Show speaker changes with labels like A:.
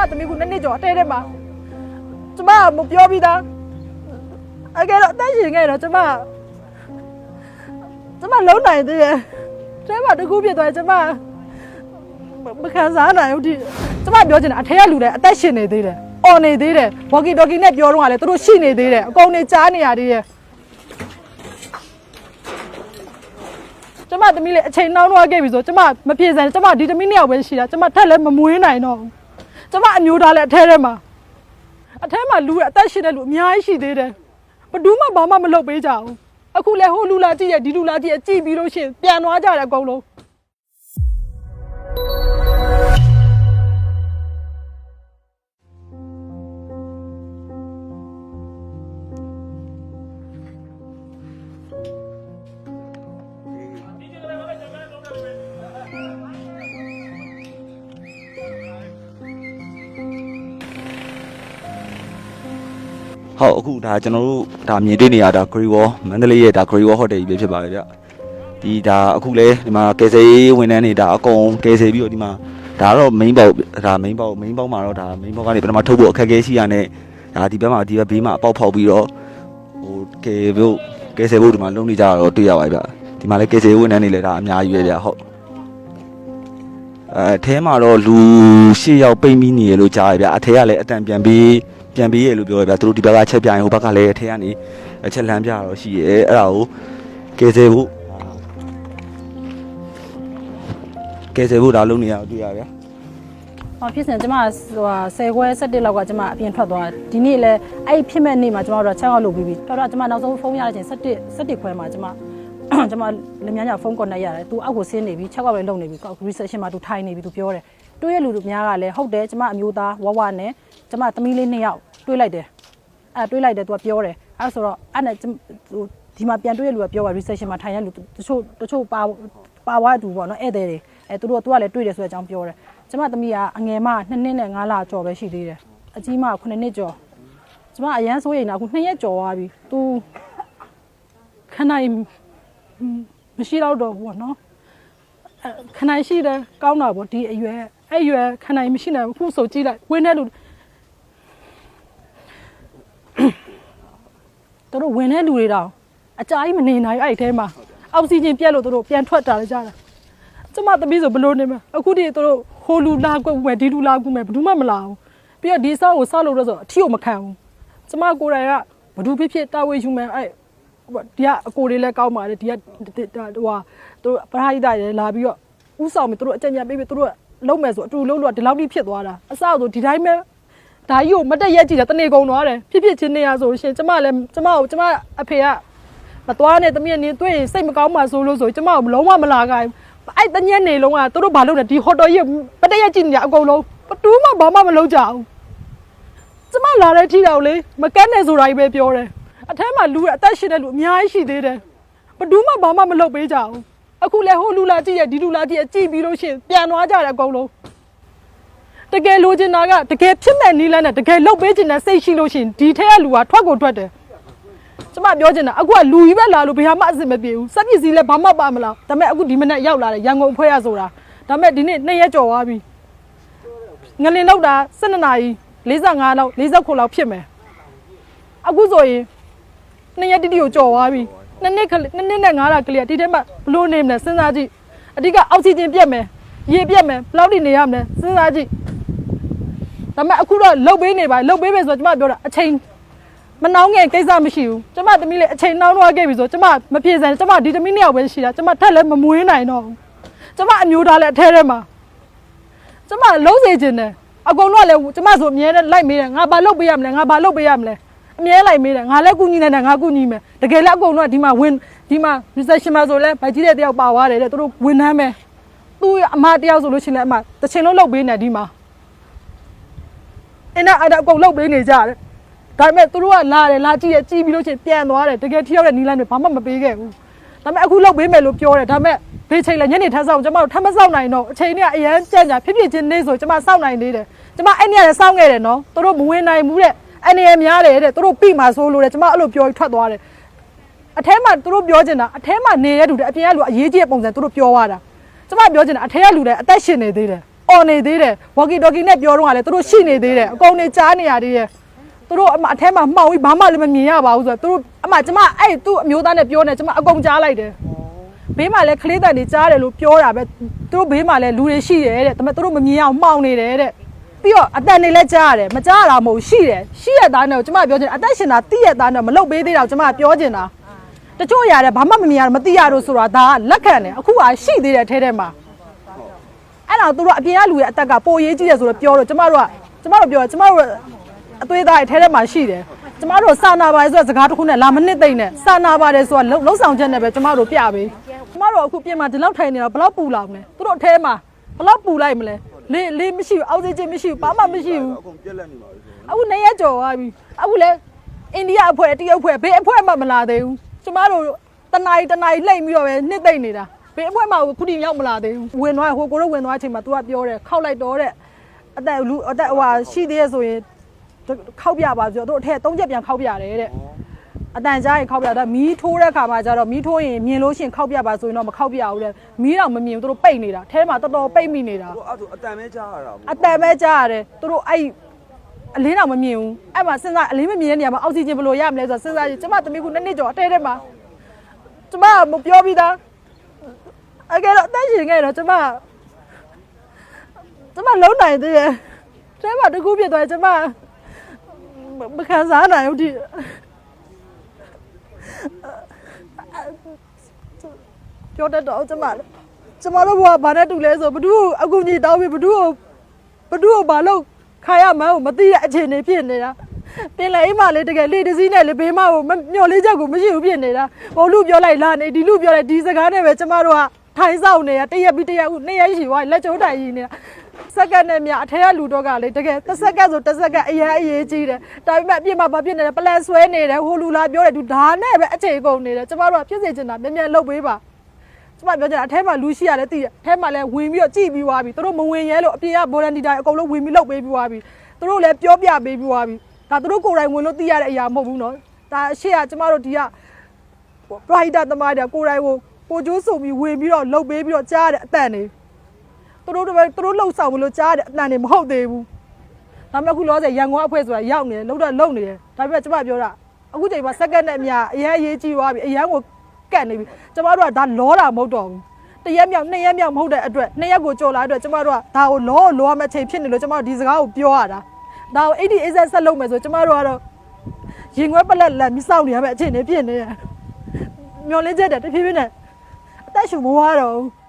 A: မသမီးကနှစ်နှစ်ကျော်အတဲတဲမှာကျမမပြောပြီးသားအကယ်တော့အသက်ရှင်ခဲ့တော့ကျမကျမလုံးနိုင်သေးတယ်တဲမှာတစ်ခုဖြစ်သွားရင်ကျမမခံစားနိုင်ဘူးဒီကျမပြောချင်တာအထက်ကလူတွေအသက်ရှင်နေသေးတယ်အော်နေသေးတယ်ဝေါ်ကီတော်ကီနဲ့ပြောတော့ကလည်းသူတို့ရှိနေသေးတယ်အကုန်နေကြားနေရသေးတယ်ကျမသမီးလေးအချိန်နှောင်းသွားခဲ့ပြီဆိုကျမမပြေစံကျမဒီသမီးနှစ်ယောက်ပဲရှိတာကျမထက်လည်းမမွေးနိုင်တော့ဘူး ကျမအမျိုးသားလည်းအထဲထဲမှာအထဲမှာလူအသက်ရှင်တဲ့လူအများကြီးရှိသေးတယ်ဘယ်သူမှဘာမှမလုပ်ပေးကြဘူးအခုလည်းဟိုလူလာကြည့်ရဒီလူလာကြည့်ရကြည့်ပြီးလို့ရှိရင်ပြန်သွားကြတယ်အကုန်လုံး
B: ဟုတ်အခုဒါကျွန်တော်တို့ဒါမြင်တွေ့နေရတာဂရီဝေါ်မန္တလေးရဲ့ဒါဂရီဝေါ်ဟိုတယ်ကြီးပဲဖြစ်ပါတယ်ဗျဒီဒါအခုလဲဒီမှာကယ်ဆယ်ရေးဝန်ထမ်းတွေဒါအကုန်ကယ်ဆယ်ပြီးတော့ဒီမှာဒါကတော့ main ပေါက်ဒါ main ပေါက် main ပေါက်မှာတော့ဒါ main ပေါက်ကနေပထမထုတ်ဖို့အခက်အခဲရှိရတဲ့ဒါဒီဘက်မှာဒီဘက်ဘေးမှာအပေါက်ဖောက်ပြီးတော့ဟိုကယ်ဖို့ကယ်ဆယ်ဖို့ဒီမှာလုံးနေကြတာတော့တွေ့ရပါပြီဗျဒီမှာလဲကယ်ဆယ်ရေးဝန်ထမ်းတွေလည်းဒါအများကြီးပဲဗျဟုတ်အဲအထဲမှာတော့လူ၈ယောက်ပိတ်မိနေရလို့ကြားရဗျအထဲကလည်းအတန်ပြန်ပြီး ပြန်ပြီးရလို့ပြောရဗျသူတို့ဒီဘက်ကချက်ပြရင်ဟိုဘက်ကလည်းအထဲကနေအချက်လမ်းပြတော့ရှိရဲအဲ့ဒါကိုကယ်ဆယ်ဖို့ကယ်ဆယ်ဖို့ဒါလုံးနေရတော့တွေ့ရဗျ
A: ဟောဖြစ်စဉ်ကျမဟိုဟာ10ခွဲ17လောက်ကကျမအပြင်ထွက်သွားဒီနေ့လည်းအဲ့ဖြစ်မဲ့နေ့မှာကျမတို့ချက်အောက်လုပ်ပြီးပြီတော်တော့ကျမနောက်ဆုံးဖုန်းရတဲ့ချိန်17 17ခွဲမှာကျမကျမလက်မြညာဖုန်းကော်နဲ့ရတယ်သူအောက်ကိုဆင်းနေပြီချက်အောက်လည်းလုံနေပြီ reception မှာသူထိုင်နေပြီသူပြောတယ် တွေးရလူတို့များကလည်းဟုတ်တယ်ကျမအမျိုးသားဝဝနဲ့ကျမသမီးလေးနှစ်ယောက်တွေးလိုက်တယ်အဲတွေးလိုက်တယ်သူကပြောတယ်အဲဆိုတော့အဲ့နဲ့ဟိုဒီမှာပြန်တွေးရလူကပြောပါ reception မှာထိုင်ရလူတချို့တချို့ပါပါဝါတူပေါ့နော်ဧည့်သည်တွေအဲသူတို့ကသူကလည်းတွေးတယ်ဆိုတဲ့အကြောင်းပြောတယ်ကျမသမီးကအငယ်မ2နှစ်နဲ့5လကျော်ပဲရှိသေးတယ်အကြီးမ9နှစ်ကျော်ကျမအရန်စိုးရိမ်တာအခု2ရက်ကျော်သွားပြီသူခဏရင်မရှိတော့တော့ဘူးပေါ့နော်အဲခဏရှိတယ်ကောင်းတာပေါ့ဒီအရွယ် အဲ့အရွယ်ခဏမရှိနိုင်ဘူးခုဆိုကြည့်လိုက်ဝင်းတဲ့လူသူတို့ဝင်တဲ့လူတွေတောင်အကြာကြီးမနေနိုင်ဘူးအဲ့ဒီထဲမှာအောက်ဆီဂျင်ပြတ်လို့သူတို့ပြန်ထွက်တာလည်းကြားတာကျမသမီးဆိုဘလို့နေမလဲအခုဒီသူတို့ဟိုလူလာကွက်မယ်ဒီလူလာကွက်မယ်ဘယ်သူမှမလာဘူးပြီးတော့ဒီဆောက်ကိုဆောက်လို့တော့ဆိုအထီကိုမခံဘူးကျမကိုယ်တိုင်ကဘယ်သူဖြစ်ဖြစ်တာဝေယူမယ်အဲ့ဟိုဒီကအကိုတွေလည်းကောင်းပါတယ်ဒီကဟိုဟာသူတို့ပရိသတ်တွေလာပြီးတော့ဥဆောင်ပြီးသူတို့အကြံဉာဏ်ပေးပြီးသူတို့ လုံးမယ်ဆိုအတူလုံးလို့ဒီလောက်ထိဖြစ်သွားတာအစဆိုဒီတိုင်းပဲဒါကြီးကိုမတက်ရက်ကြည့်တာတနေကုန်သွားတယ်ဖြစ်ဖြစ်ချင်းနေရဆိုရှင်ကျမလည်းကျမကိုကျမအဖေကမသွားနဲ့တမီးနင်းတွေ့ရင်စိတ်မကောင်းမှဆိုလို့ဆိုကျမကိုလုံးဝမလာခိုင်းအဲ့တညက်နေလုံးကသူတို့ဘာလုပ်လဲဒီဟိုတယ်ကြီးမတက်ရက်ကြည့်နေကြအကုန်လုံးဘတူးမှဘာမှမလုပ်ကြဘူးကျမလာတဲ့ထိတော့လေမကန်းနဲ့ဆိုတာကြီးပဲပြောတယ်အထက်မှာလူအသက်ရှင်တဲ့လူအများကြီးရှိသေးတယ်ဘယ်သူမှဘာမှမလုပ်ပေးကြဘူး အခုလည်းဟိုလူလာကြည့်ရဒီလူလာကြည့်ရကြည့်ပြီးလို့ရှိရင်ပြန်သွားကြတယ်အကုန်လုံးတကယ်လိုချင်တာကတကယ်ဖြစ်မဲ့နီးလန်းနဲ့တကယ်လုပ်ပေးချင်တဲ့စိတ်ရှိလို့ရှိရင်ဒီထက်ကလူကထွက်ကိုထွက်တယ်ကျမပြောချင်တာအခုကလူကြီးပဲလာလို့ဘယ်မှအစ်မပြေဘူးစက်ပစ္စည်းလည်းဘာမှပါမလားဒါပေမဲ့အခုဒီမနေ့ရောက်လာတယ်ရန်ကုန်ဖွဲ့ရဆိုတာဒါပေမဲ့ဒီနေ့နှစ်ရက်ကျော်သွားပြီငလင်လောက်တာ12နာရီ45လောက်49လောက်ဖြစ်မယ်အခုဆိုရင်နှစ်ရက်တိတိကိုကြော်သွားပြီ နှစ်နှစ်ခလနှစ်နှစ်နဲ့9လကလေးကဒီထဲမှာဘလို့နေမလဲစဉ်းစားကြည့်အဓိကအောက်ဆီဂျင်ပြတ်မယ်ရေပြတ်မယ်ဘယ်လောက်ထိနေရမလဲစဉ်းစားကြည့်ဒါပေမဲ့အခုတော့လှုပ်ပေးနေပါလှုပ်ပေးမယ်ဆိုတော့ကျမပြောတာအချိန်မနှောင်းငယ်ကိစ္စမရှိဘူးကျမသမီးလေးအချိန်နှောင်းသွားခဲ့ပြီဆိုတော့ကျမမပြေစံကျမဒီသမီးနှစ်ယောက်ပဲရှိတာကျမထက်လည်းမမွေးနိုင်တော့ဘူးကျမအမျိုးသားလည်းအထဲထဲမှာကျမလုံးစေခြင်းတယ်အကုန်လုံးကလည်းကျမဆိုအမြဲတမ်းလိုက်မေးတယ်ငါဘာလုပ်ပေးရမလဲငါဘာလုပ်ပေးရမလဲ အမြဲလိုက်မေးတယ်ငါလည်းကုညီနေတယ်ငါကုညီမယ်တကယ်လည်းအကုန်လုံးကဒီမှာဝင်ဒီမှာ reception မှာဆိုလဲဗိုက်ကြီးတဲ့တယောက်ပါသွားတယ်တဲ့သူတို့ဝင်နှမ်းမယ်သူ့အမတယောက်ဆိုလို့ရှိရင်လည်းအမတစ်ချိန်လုံးလုပ်ပေးနေဒီမှာအဲ့ဒါအဲ့ဒါအကုန်လုပ်ပေးနေကြတယ်ဒါပေမဲ့သူတို့ကလာတယ်လာကြည့်ရကြည့်ပြီးလို့ရှိရင်ပြန်သွားတယ်တကယ်ထိရောက်တဲ့နီလန်းတွေဘာမှမပေးခဲ့ဘူးဒါပေမဲ့အခုလုပ်ပေးမယ်လို့ပြောတယ်ဒါပေမဲ့ဘေးချိန်လည်းညနေထမ်းဆောင်ကျမတို့ထမ်းမဆောင်နိုင်တော့အချိန်ကြီးကအရန်ကြက်ကြဖြစ်ဖြစ်ချင်းနေဆိုကျမစောင့်နိုင်သေးတယ်ကျမအဲ့နေ့ကလည်းစောင့်ခဲ့တယ်နော်သူတို့မဝင်နိုင်ဘူးတဲ့ အနေရများတယ်တဲ့သူတို့ပြီးမှဆိုလို့တဲ့ကျမအဲ့လိုပြောပြီးထွက်သွားတယ်အထဲမှာသူတို့ပြောချင်တာအထဲမှာနေတဲ့လူတွေအပြင်ကလူအရေးကြီးတဲ့ပုံစံသူတို့ပြောသွားတာကျမပြောချင်တာအထဲကလူတွေအသက်ရှင်နေသေးတယ်အော်နေသေးတယ်ဝါကီတော်ကီနဲ့ပြောတော့ကလည်းသူတို့ရှိနေသေးတယ်အကုန်နေကြားနေရသေးတယ်သူတို့အမအထဲမှာမှောင်ပြီးဘာမှလည်းမမြင်ရပါဘူးဆိုတော့သူတို့အမကျမအဲ့သူ့အမျိုးသားနဲ့ပြောနေကျမအကုန်ကြားလိုက်တယ်ဘေးမှာလည်းခလေးတန်တွေကြားတယ်လို့ပြောတာပဲသူတို့ဘေးမှာလည်းလူတွေရှိတယ်တဲ့ဒါပေမဲ့သူတို့မမြင်အောင်မှောင်နေတယ်တဲ့ ပြီးတော့အတန်တွေလည်းကြားရတယ်မကြားရတာမဟုတ်ရှိတယ်ရှိရသားနဲ့ကိုကျမပြောချင်တယ်အသက်ရှင်တာတိရသားနဲ့မလုတ်ပေးသေးတာကိုကျမပြောချင်တာတချို့ရတယ်ဘာမှမမြင်ရမသိရတော့ဆိုတာဒါကလက်ခံတယ်အခုကရှိသေးတယ်ထဲထဲမှာအဲ့ဒါသူတို့အပြင်ကလူရဲ့အသက်ကပိုရေးကြီးတယ်ဆိုတော့ပြောတော့ကျမတို့ကကျမတို့ပြောကျမတို့အသွေးသားရဲ့ထဲထဲမှာရှိတယ်ကျမတို့စာနာပါတယ်ဆိုတဲ့စကားတစ်ခုနဲ့လာမနစ်သိမ့်နဲ့စာနာပါတယ်ဆိုတာလှုပ်လှုပ်ဆောင်ချက်နဲ့ပဲကျမတို့ပြပေးကျမတို့အခုပြင်မှာဒီလောက်ထိုင်နေတော့ဘယ်လောက်ပူလောင်လဲသူတို့အထဲမှာဘယ်လောက်ပူလိုက်မလဲ လေးလေးမရှိဘူးအောက်ဆီဂျင်မရှိဘူးဘာမှမရှိဘူး
B: အကုန်ပြက်လက်နေပါပြီ
A: အခုနေရက်ကြော်သွားပြီအခုလဲအိန္ဒိယအဖွဲ့တရုတ်အဖွဲ့ဘေးအဖွဲ့မှမလာသေးဘူးကျမတို့တနားရီတနားရီလှိမ့်ပြီးတော့ပဲနှစ်သိမ့်နေတာဘေးအဖွဲ့မှခုထိရောက်မလာသေးဘူးဝင်သွားဟိုကိုတို့ဝင်သွားတဲ့အချိန်မှာ तू ကပြောတယ်ခောက်လိုက်တော့တဲ့အသက်လူအသက်ဟိုဟာရှိသေးရဆိုရင်ခောက်ပြပါဆိုတော့တို့အထက်၃ချက်ပြန်ခောက်ပြတယ်တဲ့ အတန်ကြားရင်ခောက်ပြတာမီးထိုးတဲ့ခါမှာကျတော့မီးထိုးရင်မြင်လို့ရှိရင်ခောက်ပြပါဆိုရင်တော့မခောက်ပြဘူးတဲ့မီးတော့မမြင်ဘူးတို့ပိတ်နေတာအဲမှာတော်တော်ပိတ်မိနေတာ
B: ဟိုအဲ့ဒါအတန်ပဲကြားရတာပေါ့
A: အတန်ပဲကြားရတယ်သူတို့အဲ့အလင်းတော့မမြင်ဘူးအဲ့မှာစဉ်းစားအလင်းမမြင်တဲ့နေရာမှာအောက်ဆီဂျင်ဘယ်လိုရမလဲဆိုတော့စဉ်းစားကြည့်ကျမသမီးကနှစ်နှစ်ကျော်အတဲထဲမှာကျမမပြောပြီးသားအကယ်တော့အသက်ရှင်ခဲ့တော့ကျမကျမလုံးနိုင်သေးတယ်တဲမှာတကူပြစ်သွားကျမမခံစားနိုင်ဘူးဒီ ပြောတတ်တော့ကျမကျမတို့ဘဝဘာနဲ့တူလဲဆိုဘသူ့အကူကြီးတောင်းပြီးဘသူ့ကိုဘဒုကိုဘာလို့ခါရမှန်းကိုမသိတဲ့အခြေအနေဖြစ်နေတာပင်လေအိမ်မလေးတကယ်လေတစည်းနဲ့လေဘေးမကိုမမျော်လေးချက်ကိုမရှိဘူးဖြစ်နေတာဟိုလူပြောလိုက်လာနေဒီလူပြောလိုက်ဒီစကားနဲ့ပဲကျမတို့ကထိုင်ဆောင်နေတာတရက်ပြီးတရက်ဦးနှစ်ရက်ရှိသွားလက်ကျိုးတိုင်ကြီးနေတာ စက္ကန့်နဲ့မြအထက်ကလူတော့ကလေတကယ်တစ်စက္ကန့်ဆိုတစ်စက္ကန့်အရင်အရေးကြီးတယ်ဒါပေမဲ့အပြစ်မှာဘာဖြစ်နေလဲပလက်ဆွဲနေတယ်ဟိုလူလာပြောတယ်သူဒါနဲ့ပဲအခြေကုန်နေတယ်ကျမတို့ကဖြစ်စေချင်တာမြန်မြန်လုပ်ပေးပါကျမပြောချင်တာအထဲမှာလူရှိရတယ်သိရအထဲမှာလည်းဝင်ပြီးတော့ကြည်ပြီးသွားပြီသူတို့မဝင်ရဲလို့အပြင်ကဗော်လန်တီတိုင်းအကုန်လုံးဝင်ပြီးလုပ်ပေးပြီးသွားပြီသူတို့လည်းပြောပြပေးပြီးသွားပြီဒါသူတို့ကိုယ်တိုင်ဝင်လို့သိရတဲ့အရာမဟုတ်ဘူးနော်ဒါအရှိကကျမတို့ဒီကပရိုက်တာသမားတွေကိုယ်တိုင်ကိုကိုကျိုးစုံပြီးဝင်ပြီးတော့လုပ်ပေးပြီးတော့ကြားရတဲ့အတန်တွေ သူတို့တွေသူတို့လှုပ်ဆောင်လို့ကြားရတဲ့အတန်တွေမဟုတ်သေးဘူးဒါပေမဲ့အခုလောဆယ်ရန်ကုန်အဖွဲ့ဆိုတာရောက်နေတယ်လှုပ်တော့လှုပ်နေတယ်ဒါပေမဲ့ကျမပြောတာအခုချိန်မှာစက္ကန့်နဲ့အများအရင်အရေးကြီးသွားပြီအရန်ကိုကတ်နေပြီကျမတို့ကဒါလောတာမဟုတ်တော့ဘူးတရက်မြောက်နှစ်ရက်မြောက်မဟုတ်တဲ့အတွက်နှစ်ရက်ကိုကြော်လာတဲ့အတွက်ကျမတို့ကဒါကိုလောလောရမယ့်အချိန်ဖြစ်နေလို့ကျမတို့ဒီစကားကိုပြောရတာဒါကို80 80ဆက်လုပ်မယ်ဆိုကျမတို့ကတော့ရင်ခွဲပလက်လက်မြစောက်နေရမယ့်အချိန်နေဖြစ်နေတယ်မျောလင်းချက်တဲ့တဖြည်းဖြည်းနဲ့အသက်ရှူမဝါတော့ဘူး